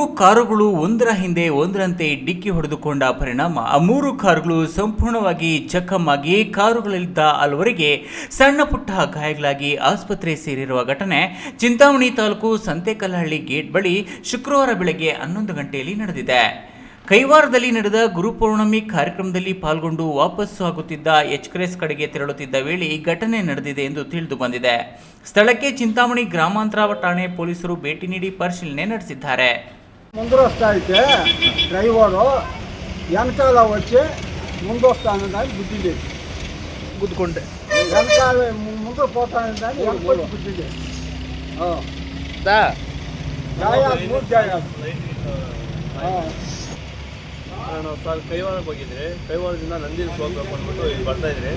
ಕಾರುಗಳು ಒಂದರ ಹಿಂದೆ ಒಂದರಂತೆ ಡಿಕ್ಕಿ ಹೊಡೆದುಕೊಂಡ ಪರಿಣಾಮ. ಆ ಮೂರು ಕಾರುಗಳು ಸಂಪೂರ್ಣವಾಗಿ ಜಖಮ್ಮಾಗಿ ಕಾರುಗಳಲ್ಲಿದ್ದ ಹಲವರಿಗೆ ಸಣ್ಣ ಪುಟ್ಟ ಗಾಯಗಳಾಗಿ ಆಸ್ಪತ್ರೆ ಸೇರಿರುವ ಘಟನೆ ಚಿಂತಾಮಣಿ ತಾಲೂಕು ಸಂತೆಕಲ್ಲಹಳ್ಳಿ ಗೇಟ್ ಬಳಿ ಶುಕ್ರವಾರ ಬೆಳಗ್ಗೆ ಹನ್ನೊಂದು ಗಂಟೆಯಲ್ಲಿ ನಡೆದಿದೆ. ಕೈವಾರದಲ್ಲಿ ನಡೆದ ಗುರುಪೌರ್ಣಮಿ ಕಾರ್ಯಕ್ರಮದಲ್ಲಿ ಪಾಲ್ಗೊಂಡು ವಾಪಸ್ಸು ಆಗುತ್ತಿದ್ದ ಎಚ್ಕ್ರೆಸ್ ಕಡೆಗೆ ತೆರಳುತ್ತಿದ್ದ ವೇಳೆ ಈ ಘಟನೆ ನಡೆದಿದೆ ಎಂದು ತಿಳಿದು ಬಂದಿದೆ. ಸ್ಥಳಕ್ಕೆ ಚಿಂತಾಮಣಿ ಗ್ರಾಮಾಂತರ ಠಾಣೆ ಪೊಲೀಸರು ಭೇಟಿ ನೀಡಿ ಪರಿಶೀಲನೆ ನಡೆಸಿದ್ದಾರೆ. ముందు వస్తా అయితే డ్రైవరు వెనకాల వచ్చి ముందు వస్తాను దాన్ని గుద్దింది గుద్దుకుంటే వెనకాల ము- ముందు పోతాను దాన్ని వెనకాల గుద్దింది ఆ. దా గాయాలు మూడు గాయాలు ఆ. ನಾನು ಸಾರ್ ಕೈವಾರಕ್ಕೆ ಹೋಗಿದ್ದೆ ಕೈವಾರದಿಂದ ನಂದಿಲ್ಸ್ ಹೋಗ್ಬೇಕು ಅಂದ್ಬಿಟ್ಟು ಇಲ್ಲಿ ಬರ್ತಾ ಇದ್ರಿ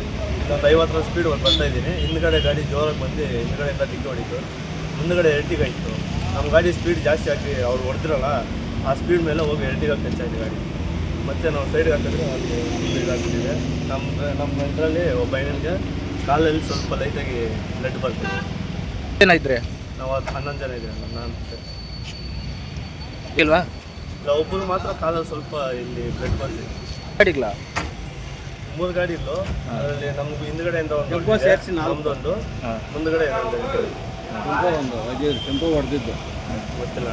ಒಂದು ಐವತ್ತರ ಸ್ಪೀಡ್ ಒಂದು ಬರ್ತಾ ಇದ್ದೀನಿ ಹಿಂದ್ಗಡೆ ಗಾಡಿ ಜೋರಾಗಿ ಬಂದು ಹಿಂದ್ಗಡೆಯಿಂದ ಡಿಕ್ಕಿ ಹೊಡಿತು ಮುಂದ್ಗಡೆ ಎರ್ಟಿಗ ಇತ್ತು ನಮ್ಮ ಗಾಡಿ ಸ್ಪೀಡ್ ಜಾಸ್ತಿ ಹಾಕಿ ಅವ್ರು ಹೊಡೆದ್ರಲ್ಲ ಆ ಸ್ಪೀಡ್ ಮೇಲೆ ಹೋಗಿ ಎರ್ಟಿಗ ಟಚ್ ಇದೆ ಗಾಡಿ. ಮತ್ತು ನಾವು ಸೈಡ್ಗೆ ಹಾಕಿದ್ರೆ ಅಲ್ಲಿ ಫುಲ್ ಇದಾಗ್ಬಿಟ್ಟಿದೆ. ನಮ್ಮ ನಮ್ಮ ಇದರಲ್ಲಿ ಒಬ್ಬ ಹೆಣ್ಣಿಗೆ ಕಾಲಲ್ಲಿ ಸ್ವಲ್ಪ ಲೈಟಾಗಿ ಬ್ಲಡ್ ಬರ್ತಿದೆ. ಏನಾಯ್ತ್ರಿ? ನಾವು ಅದು ಹನ್ನೊಂದು ಜನ ಇದ್ದೀವಿ ನಾನು ಇಲ್ವಾ? ಇಲ್ಲ ಒಬ್ಬರು ಮಾತ್ರ ಕಾಲಲ್ಲಿ ಸ್ವಲ್ಪ ಇಲ್ಲಿ ಬ್ಲಡ್ ಬಂದಿದೆ ಗಾಡಿಗಳ ಮೂರು ಗಾಡಿ ಇತ್ತು ಅದರಲ್ಲಿ ನಮ್ಗೆ ಹಿಂದ್ಗಡೆಯಿಂದ ಒಂದು. ನಮ್ದೊಂದು. ಮುಂದ್ಗಡೆ ಒಂದು ಒಂದು ಟೆಂಪೋ ಹೊಡೆದಿದ್ದು. ಗೊತ್ತಿಲ್ಲ